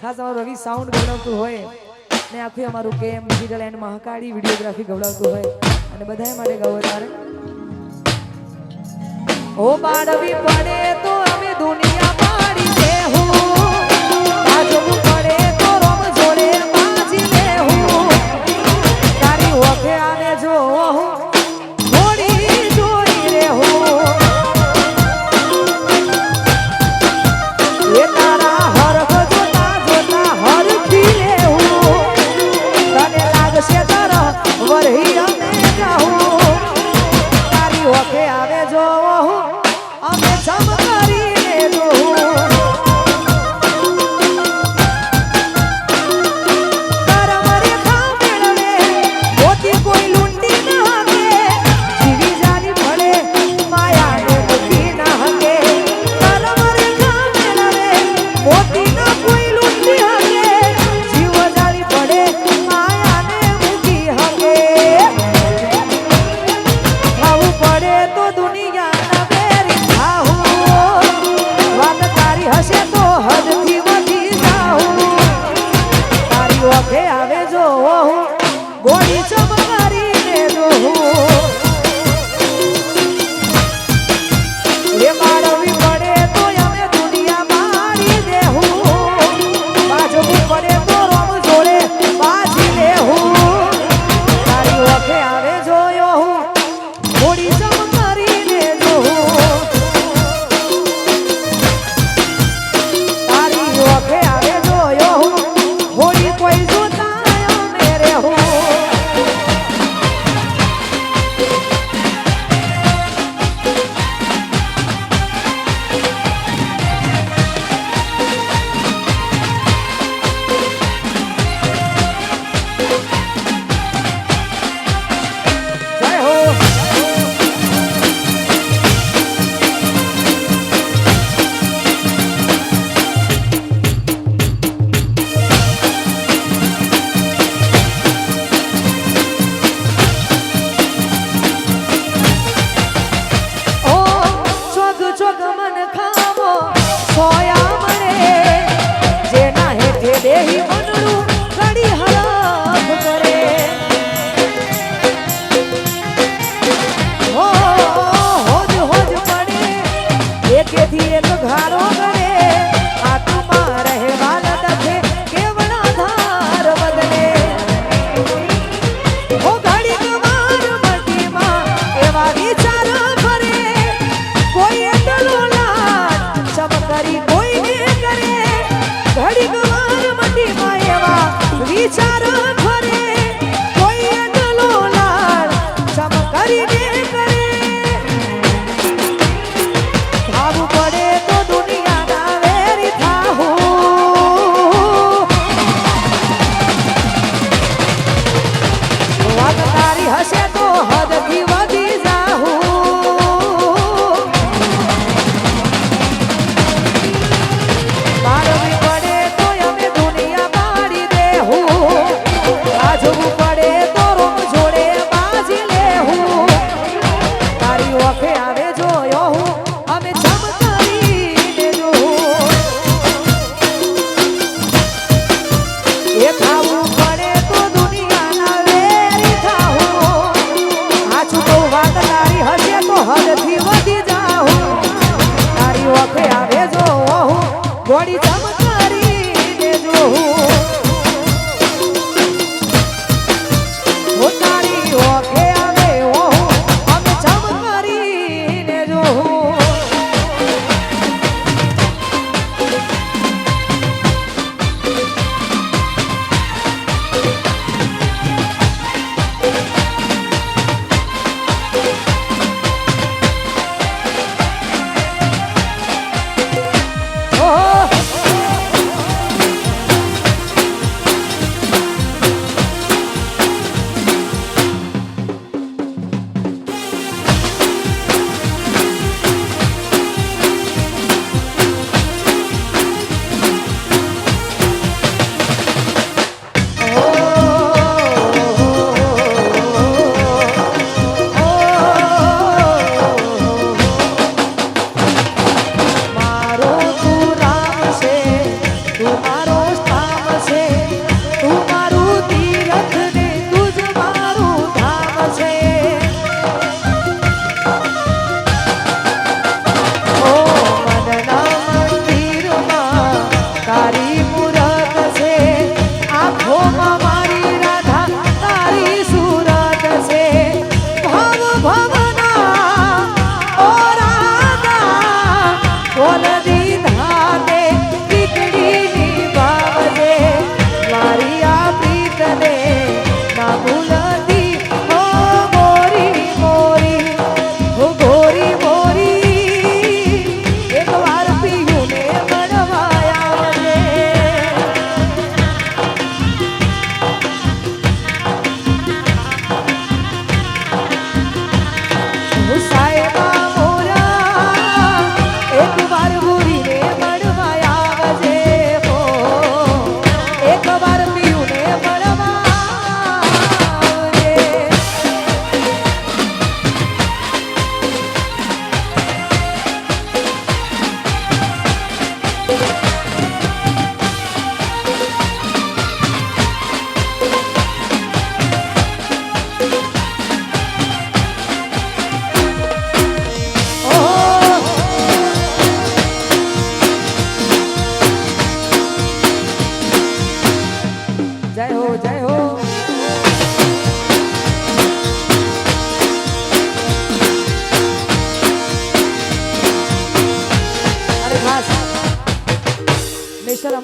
ખાસ અમારું રવિ સાઉન્ડ ગવડાવતું હોય ને આખું અમારું કેમ ડિજિટલ એન્ડ મહાકાળી વિડીયોગ્રાફી ગવડાવતું હોય અને બધાએ માટે ગૌરવ. ઓ બાળવી પડે તો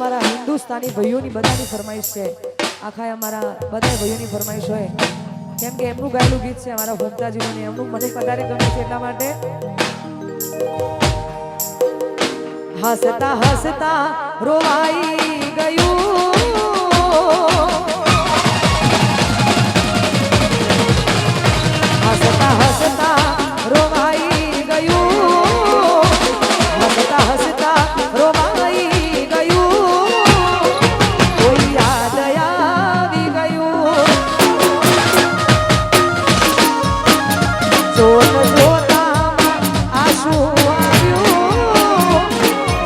અમારા હિન્દુસ્તાની ભાઈઓની બધાની ફરમાઈશ છે. આખા અમારા બધા ભાઈઓની ફરમાઈશ હોય. કેમ કે એમનું ગાયેલું ગીત છે અમારા ભક્તાજીઓને. એમનું મને વધારે ગમે છે એટલા માટે. હસતા હસતા રોવાઈ ગયું. હસતા હસતા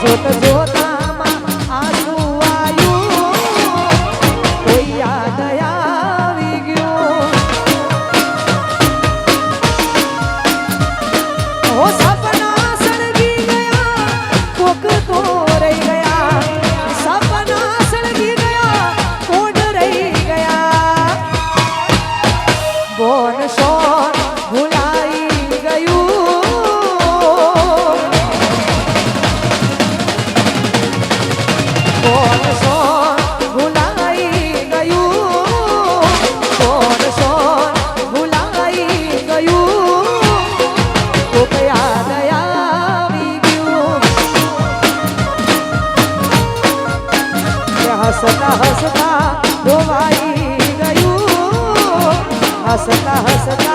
todas રોવાઈ ગયું હસતા હસતા રોવાઈ